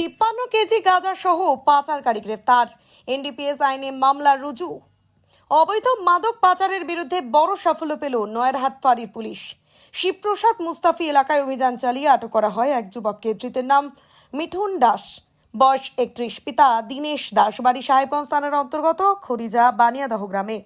তিপ্পান্ন কেজি গাঁজা সহ পাচারকারী গ্রেফতার। এনডিপিএস আইনে মামলা রুজু। অবৈধ মাদক পাচারের বিরুদ্ধে বড় সাফল্য পেল নয়ারহাট ফাঁড়ির পুলিশ। শিবপ্রসাদ মুস্তাফি এলাকায় অভিযান চালিয়ে আটক করা হয় এক যুবককে ধৃতের নাম মিঠুন দাস। বয়স একত্রিশ, পিতা দীনেশ দাস, বাড়ি সাহেবগঞ্জ থানার অন্তর্গত খরিজা বানিয়াদহ গ্রামে।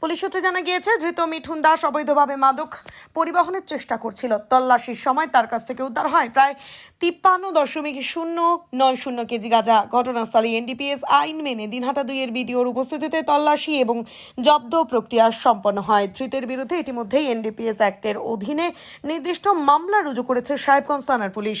পুলিশ সূত্রে জানা গিয়েছে, ধৃত মিঠুন দাস অবৈধভাবে মাদক পরিবহনের চেষ্টা করছিল। তল্লাশির সময় তার কাছ থেকে উদ্ধার হয় প্রায় তিপ্পান্ন দশমিক শূন্য নয় শূন্য কেজি গাঁজা। ঘটনাস্থলে এনডিপিএস আইন মেনে দিনহাটা দুইয়ের বিডিওর উপস্থিতিতে তল্লাশি এবং জব্দ প্রক্রিয়া সম্পন্ন হয়। ধৃতের বিরুদ্ধে ইতিমধ্যেই এনডিপিএস অ্যাক্টের অধীনে নির্দিষ্ট মামলা রুজু করেছে সাহেবগঞ্জ থানার পুলিশ।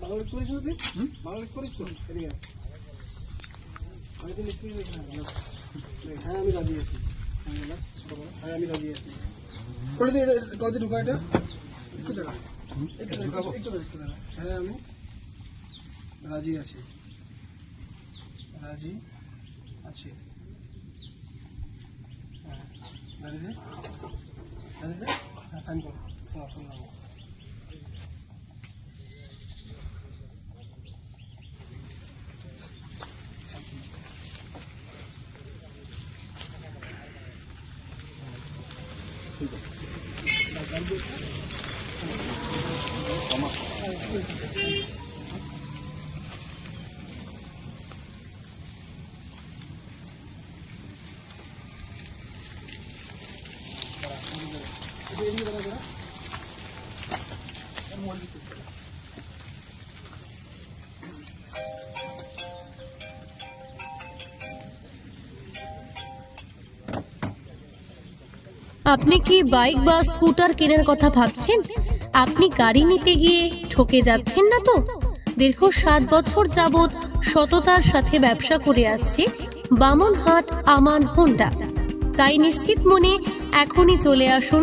বাংলাদেশ করিস না তুই বাংলাদেশ করিস তো এদিকে। আমি তো লিখতে হ্যাঁ আমি রাজি আছি হ্যাঁ, আমি রাজি আছি করে দিই কত ঢুকা এটা একটু দাঁড়া একটু দাঁড়া একটু দাঁড়া একটু দাঁড়া হ্যাঁ আমি রাজি আছি রাজি আছি গাড়ি দে গাড়ি দে হ্যাঁ সাইন করো তোমার ফোন নাম্বার আপনি কি বাইক বা স্কুটার কেনার কথা ভাবছেন? আপনি গাড়ি নিতে গিয়ে ঠকে যাচ্ছেন না তো? দীর্ঘ সাত বছর যাবৎ সততার সাথে ব্যবসা করে আসছে বামনহাট আমান হোন্ডা। তাই নিশ্চিত মনে এখনই চলে আসুন